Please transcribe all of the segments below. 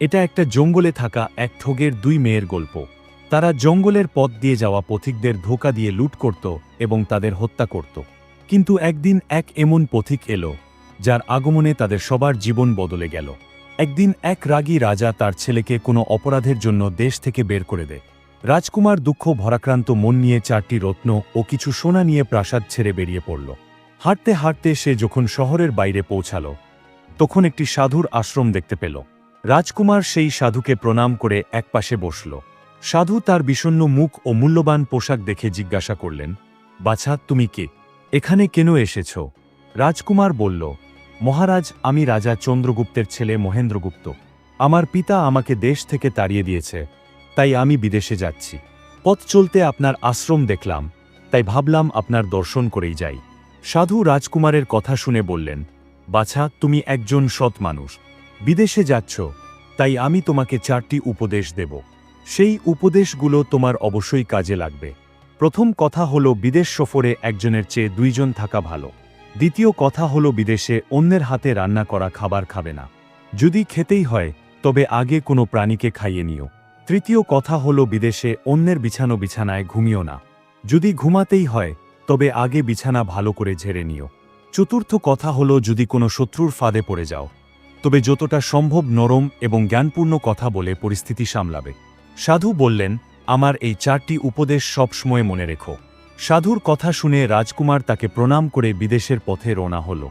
এটা একটা জঙ্গলে থাকা এক ঠগের দুই মেয়ের গল্প। তারা জঙ্গলের পথ দিয়ে যাওয়া পথিকদের ধোকা দিয়ে লুট করত এবং তাদের হত্যা করত। কিন্তু একদিন এক এমন পথিক এলো, যার আগমনে তাদের সবার জীবন বদলে গেল। একদিন এক রাগী রাজা তার ছেলেকে কোনো অপরাধের জন্য দেশ থেকে বের করে দেয়। রাজকুমার দুঃখ ভরাক্রান্ত মন নিয়ে চারটি রত্ন ও কিছু সোনা নিয়ে প্রাসাদ ছেড়ে বেরিয়ে পড়ল। হাঁটতে হাঁটতে সে যখন শহরের বাইরে পৌঁছাল, তখন একটি সাধুর আশ্রম দেখতে পেল। রাজকুমার সেই সাধুকে প্রণাম করে একপাশে বসল। সাধু তার বিষণ্ণ মুখ ও মূল্যবান পোশাক দেখে জিজ্ঞাসা করলেন, বাছা, তুমি কে? এখানে কেন এসেছ? রাজকুমার বলল, মহারাজ, আমি রাজা চন্দ্রগুপ্তের ছেলে মহেন্দ্রগুপ্ত। আমার পিতা আমাকে দেশ থেকে তাড়িয়ে দিয়েছে, তাই আমি বিদেশে যাচ্ছি। পথ চলতে আপনার আশ্রম দেখলাম, তাই ভাবলাম আপনার দর্শন করেই যাই। সাধু রাজকুমারের কথা শুনে বললেন, বাছা, তুমি একজন সৎ মানুষ। বিদেশে যাচ্ছ, তাই আমি তোমাকে চারটি উপদেশ দেব। সেই উপদেশগুলো তোমার অবশ্যই কাজে লাগবে। প্রথম কথা হলো, বিদেশ সফরে একজনের চেয়ে দুইজন থাকা ভালো। দ্বিতীয় কথা হলো, বিদেশে অন্যের হাতে রান্না করা খাবার খাবে না। যদি খেতেই হয়, তবে আগে কোনো প্রাণীকে খাইয়ে নিও। তৃতীয় কথা হলো, বিদেশে অন্যের বিছানো বিছানায় ঘুমিও না। যদি ঘুমাতেই হয়, তবে আগে বিছানা ভালো করে ঝেড়ে নিও। চতুর্থ কথা হলো, যদি কোনো শত্রুর ফাঁদে পড়ে যাও তবে যতটা সম্ভব নরম এবং জ্ঞানপূর্ণ কথা বলে পরিস্থিতি সামলাবে। সাধু বললেন, আমার এই চারটি উপদেশ সবসময় মনে রেখো। সাধুর কথা শুনে রাজকুমার তাকে প্রণাম করে বিদেশের পথে রওনা হল।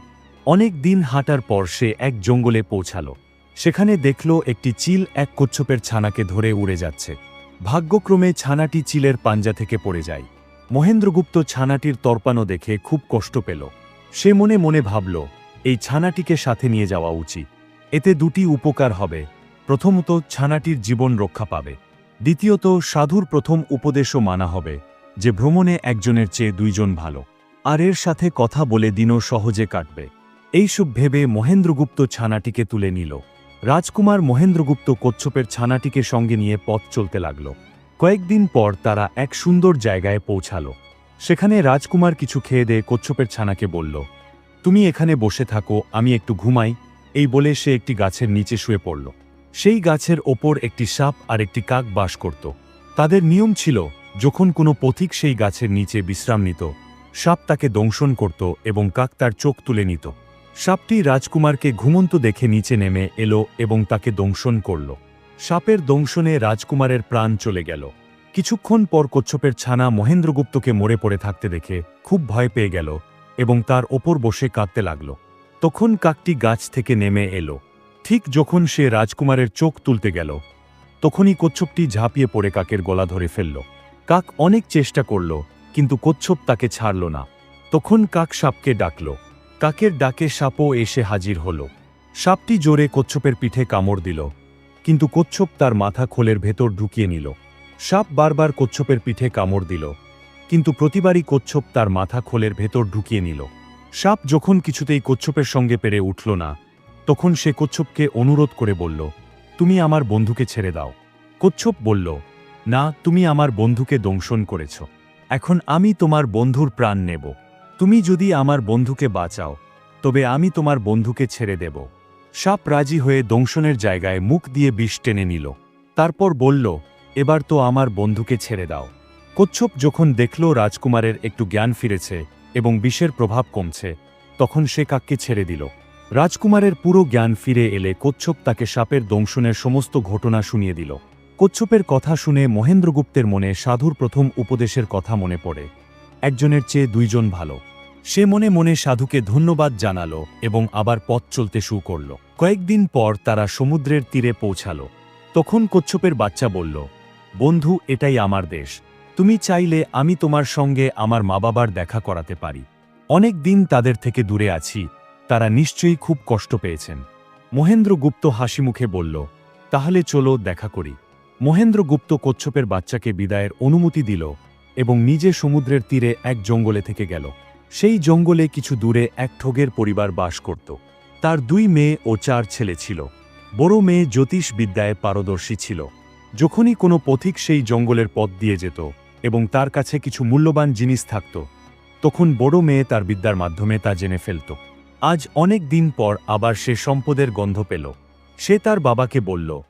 অনেক দিন হাঁটার পর সে এক জঙ্গলে পৌঁছাল। সেখানে দেখল একটি চিল এক কচ্ছপের ছানাকে ধরে উড়ে যাচ্ছে। ভাগ্যক্রমে ছানাটি চিলের পাঞ্জা থেকে পড়ে যায়। মহেন্দ্রগুপ্ত ছানাটির তর্পানো দেখে খুব কষ্ট পেল। সে মনে মনে ভাবল, এই ছানাটিকে সাথে নিয়ে যাওয়া উচিত। এতে দুটি উপকার হবে। প্রথমত, ছানাটির জীবন রক্ষা পাবে। দ্বিতীয়ত, সাধুর প্রথম উপদেশও মানা হবে, যে ভ্রমণে একজনের চেয়ে দুইজন ভালো। আর এর সাথে কথা বলে দিনও সহজে কাটবে। এইসব ভেবে মহেন্দ্রগুপ্ত ছানাটিকে তুলে নিল। রাজকুমার মহেন্দ্রগুপ্ত কচ্ছপের ছানাটিকে সঙ্গে নিয়ে পথ চলতে লাগল। কয়েকদিন পর তারা এক সুন্দর জায়গায় পৌঁছালো। সেখানে রাজকুমার কিছু খেয়ে দিয়ে কচ্ছপের ছানাকে বলল, তুমি এখানে বসে থাকো, আমি একটু ঘুমাই। এই বলে সে একটি গাছের নিচে শুয়ে পড়ল। সেই গাছের ওপর একটি সাপ আর একটি কাক বাস করত। তাদের নিয়ম ছিল, যখন কোনো পথিক সেই গাছের নিচে বিশ্রাম নিত, সাপ তাকে দংশন করত এবং কাক তার চোখ তুলে নিত। সাপটি রাজকুমারকে ঘুমন্ত দেখে নিচে নেমে এলো এবং তাকে দংশন করল। সাপের দংশনে রাজকুমারের প্রাণ চলে গেল। কিছুক্ষণ পর কচ্ছপের ছানা মহেন্দ্রগুপ্তকে মরে পড়ে থাকতে দেখে খুব ভয় পেয়ে গেল এবং তার ওপর বসে কাঁদতে লাগল। তখন কাকটি গাছ থেকে নেমে এলো। ঠিক যখন সে রাজকুমারের চোখ তুলতে গেল, তখনই কচ্ছপটি ঝাঁপিয়ে পড়ে কাকের গলা ধরে ফেলল। কাক অনেক চেষ্টা করল, কিন্তু কচ্ছপ তাকে ছাড়ল না। তখন কাক সাপকে ডাকল। কাকের ডাকে সাপও এসে হাজির হল। সাপটি জোরে কচ্ছপের পিঠে কামড় দিল, কিন্তু কচ্ছপ তার মাথা খোলের ভেতর ঢুকিয়ে নিল। সাপ বারবার কচ্ছপের পিঠে কামড় দিল, কিন্তু প্রতিবারই কচ্ছপ তার মাথা খোলের ভেতর ঢুকিয়ে নিল। সাপ যখন কিছুতেই কচ্ছপের সঙ্গে পেরে উঠল না, তখন সে কচ্ছপকে অনুরোধ করে বলল, তুমি আমার বন্ধুকে ছেড়ে দাও। কচ্ছপ বলল, না, তুমি আমার বন্ধুকে দংশন করেছ। এখন আমি তোমার বন্ধুর প্রাণ নেব। তুমি যদি আমার বন্ধুকে বাঁচাও, তবে আমি তোমার বন্ধুকে ছেড়ে দেব। সাপ রাজি হয়ে দংশনের জায়গায় মুখ দিয়ে বিষ টেনে নিল। তারপর বলল, এবার তো আমার বন্ধুকে ছেড়ে দাও। কচ্ছপ যখন দেখল রাজকুমারের একটু জ্ঞান ফিরেছে এবং বিষের প্রভাব কমছে। তখন সে কাককে ছেড়ে দিল। রাজকুমারের পুরো জ্ঞান ফিরে এলে কচ্ছপ তাকে সাপের দংশনের সমস্ত ঘটনা শুনিয়ে দিল। কচ্ছপের কথা শুনে মহেন্দ্রগুপ্তের মনে সাধুর প্রথম উপদেশের কথা মনে পড়ে। একজনের চেয়ে দুইজন ভালো। সে মনে মনে সাধুকে ধন্যবাদ জানালো এবং আবার পথ চলতে শুরু করল। কয়েকদিন পর তারা সমুদ্রের তীরে পৌঁছাল। তখন কচ্ছপের বাচ্চা বলল, বন্ধু, এটাই আমার দেশ। তুমি চাইলে আমি তোমার সঙ্গে আমার মা বাবার দেখা করাতে পারি। অনেক দিন তাদের থেকে দূরে আছি, তারা নিশ্চয়ই খুব কষ্ট পেয়েছেন। মহেন্দ্রগুপ্ত হাসিমুখে বলল, তাহলে চলো দেখা করি। মহেন্দ্রগুপ্ত কচ্ছপের বাচ্চাকে বিদায়ের অনুমতি দিল এবং নিজে সমুদ্রের তীরে এক জঙ্গলে থেকে গেল। সেই জঙ্গলে কিছু দূরে এক ঠোগের পরিবার বাস করত। তার দুই মেয়ে ও চার ছেলে ছিল। বড় মেয়ে জ্যোতিষ বিদ্যায় পারদর্শী ছিল। যখনই কোনো পথিক সেই জঙ্গলের পথ দিয়ে যেত এবং তার কাছে কিছু মূল্যবান জিনিস থাকত। তখন বড় মেয়ে তার বিদ্যার মাধ্যমে তা জেনে ফেলত। আজ অনেক দিন পর আবার সে সম্পদের গন্ধ পেল। সে তার বাবাকে বলল,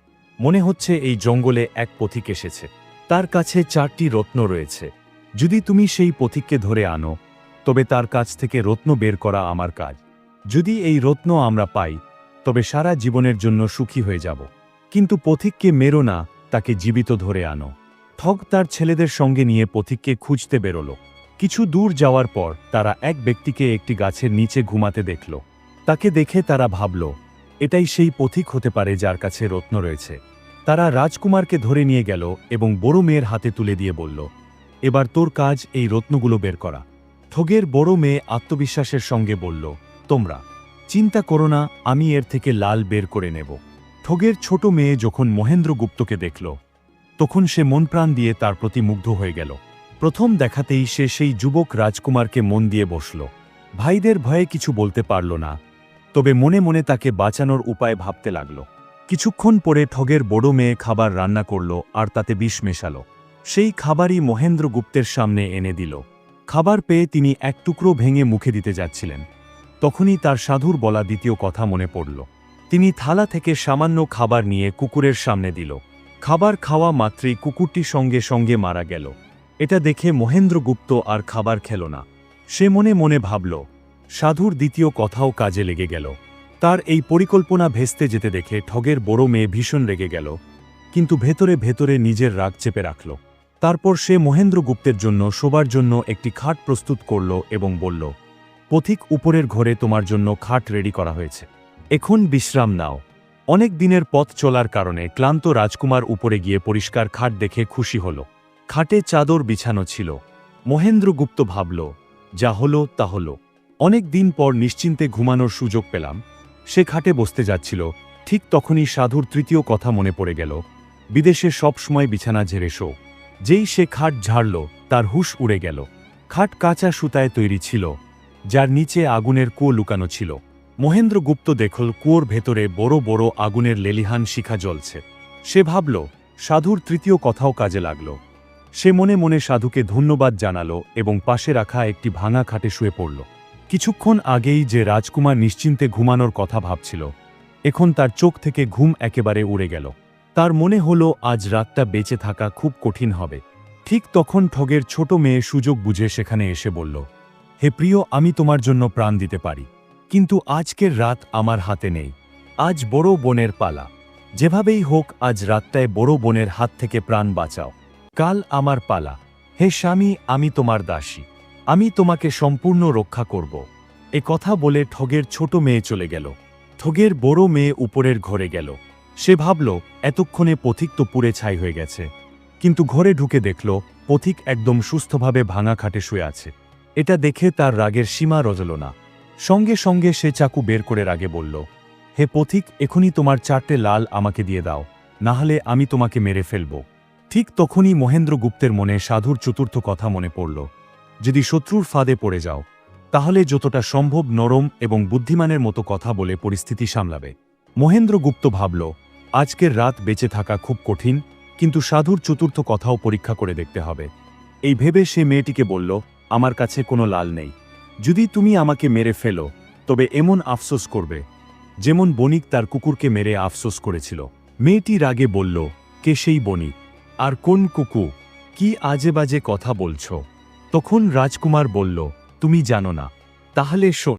মনে হচ্ছে এই জঙ্গলে এক পথিক এসেছে। তার কাছে চারটি রত্ন রয়েছে। যদি তুমি সেই পথিককে ধরে আনো, তবে তার কাছ থেকে রত্ন বের করা আমার কাজ। যদি এই রত্ন আমরা পাই, তবে সারা জীবনের জন্য সুখী হয়ে যাব। কিন্তু পথিককে মেরো না, তাকে জীবিত ধরে আনো। ঠগ তার ছেলেদের সঙ্গে নিয়ে পথিককে খুঁজতে বেরোলো। কিছু দূর যাওয়ার পর তারা এক ব্যক্তিকে একটি গাছের নিচে ঘুমাতে দেখল। তাকে দেখে তারা ভাবল, এটাই সেই পথিক হতে পারে যার কাছে রত্ন রয়েছে। তারা রাজকুমারকে ধরে নিয়ে গেল এবং বড় মেয়ের হাতে তুলে দিয়ে বলল, এবার তোর কাজ এই রত্নগুলো বের করা। ঠগের বড় মেয়ে আত্মবিশ্বাসের সঙ্গে বলল, তোমরা চিন্তা করো না, আমি এর থেকে লাল বের করে নেব। ঠগের ছোট মেয়ে যখন মহেন্দ্র গুপ্তকে দেখল তখন সে মন প্রাণ দিয়ে তার প্রতি মুগ্ধ হয়ে গেল। প্রথম দেখাতেই সে সেই যুবক রাজকুমারকে মন দিয়ে বসল। ভাইদের ভয়ে কিছু বলতে পারল না, তবে মনে মনে তাকে বাঁচানোর উপায় ভাবতে লাগল। কিছুক্ষণ পরে ঠগের বড় মেয়ে খাবার রান্না করল আর তাতে বিষ মেশাল। সেই খাবারই মহেন্দ্র গুপ্তের সামনে এনে দিল। খাবার পেয়ে তিনি এক টুকরো ভেঙে মুখে দিতে যাচ্ছিলেন। তখনই তার সাধুর বলা দ্বিতীয় কথা মনে পড়ল। তিনি থালা থেকে সামান্য খাবার নিয়ে কুকুরের সামনে দিল। খাবার খাওয়া মাত্রই কুকুরটি সঙ্গে সঙ্গে মারা গেল। এটা দেখে মহেন্দ্রগুপ্ত আর খাবার খেল না। সে মনে মনে ভাবল, সাধুর দ্বিতীয় কথাও কাজে লেগে গেল। তার এই পরিকল্পনা ভেস্তে যেতে দেখে ঠগের বড় মেয়ে ভীষণ রেগে গেল, কিন্তু ভেতরে ভেতরে নিজের রাগ চেপে রাখল। তারপর সে মহেন্দ্রগুপ্তের জন্য শোবার জন্য একটি খাট প্রস্তুত করল এবং বলল, পথিক উপরের ঘরে তোমার জন্য খাট রেডি করা হয়েছে। এখন বিশ্রাম নাও। অনেক দিনের পথ চলার কারণে ক্লান্ত রাজকুমার উপরে গিয়ে পরিষ্কার খাট দেখে খুশি হল। খাটে চাদর বিছানো ছিল। মহেন্দ্রগুপ্ত ভাবল, যা হলো, তা হলো। অনেক দিন পর নিশ্চিন্তে ঘুমানোর সুযোগ পেলাম। সে খাটে বসতে যাচ্ছিল। ঠিক তখনই সাধুর তৃতীয় কথা মনে পড়ে গেল। বিদেশে সবসময় বিছানা ঝেড়ে শো। যেই সে খাট ঝাড়ল, তার হুশ উড়ে গেল। খাট কাঁচা সুতায় তৈরি ছিল, যার নিচে আগুনের কুয়ো লুকানো ছিল। মহেন্দ্রগুপ্ত দেখল কুয়োর ভেতরে বড় বড় আগুনের লেলিহান শিখা জ্বলছে। সে ভাবল, সাধুর তৃতীয় কথাও কাজে লাগল। সে মনে মনে সাধুকে ধন্যবাদ জানালো এবং পাশে রাখা একটি ভাঙা খাটে শুয়ে পড়ল। কিছুক্ষণ আগেই যে রাজকুমার নিশ্চিন্তে ঘুমানোর কথা ভাবছিল, এখন তার চোখ থেকে ঘুম একেবারে উড়ে গেল। তার মনে হলো, আজ রাতটা বেঁচে থাকা খুব কঠিন হবে। ঠিক তখন ঠগের ছোট মেয়ে সুযোগ বুঝে সেখানে এসে বলল, হে প্রিয়, আমি তোমার জন্য প্রাণ দিতে পারি। কিন্তু আজকের রাত আমার হাতে নেই। আজ বড় বোনের পালা। যেভাবেই হোক আজ রাতটায় বড় বোনের হাত থেকে প্রাণ বাঁচাও। কাল আমার পালা। হে স্বামী, আমি তোমার দাসী। আমি তোমাকে সম্পূর্ণ রক্ষা করব। এ কথা বলে ঠগের ছোট মেয়ে চলে গেল। ঠগের বড় মেয়ে উপরের ঘরে গেল। সে ভাবল, এতক্ষণে পথিক তো পুড়ে ছাই হয়ে গেছে। কিন্তু ঘরে ঢুকে দেখল, পথিক একদম সুস্থভাবে ভাঙা খাটে শুয়ে আছে। এটা দেখে তার রাগের সীমা রজল না। সঙ্গে সঙ্গে সে চাকু বের করে রাগে বলল, হে পথিক, এখনই তোমার চারটে লাল আমাকে দিয়ে দাও না হলে আমি তোমাকে মেরে ফেলব। ঠিক তখনই মহেন্দ্র গুপ্তের মনে সাধুর চতুর্থ কথা মনে পড়ল, যদি শত্রুর ফাঁদে পড়ে যাও, তাহলে যতটা সম্ভব নরম এবং বুদ্ধিমানের মতো কথা বলে পরিস্থিতি সামলাবে। মহেন্দ্রগুপ্ত ভাবল, আজকের রাত বেঁচে থাকা খুব কঠিন, কিন্তু সাধুর চতুর্থ কথাও পরীক্ষা করে দেখতে হবে। এই ভেবে সে মেয়েটিকে বলল, আমার কাছে কোনো লাল নেই। যদি তুমি আমাকে মেরে ফেলো, তবে এমন আফসোস করবে, যেমন বণিক তার কুকুরকে মেরে আফসোস করেছিল। মেয়েটি রাগে বলল, কে সেই বণিক? আর কোন কুকু? কি আজে বাজে কথা বলছ? তখন রাজকুমার বলল, তুমি জানো না। তাহলে শোন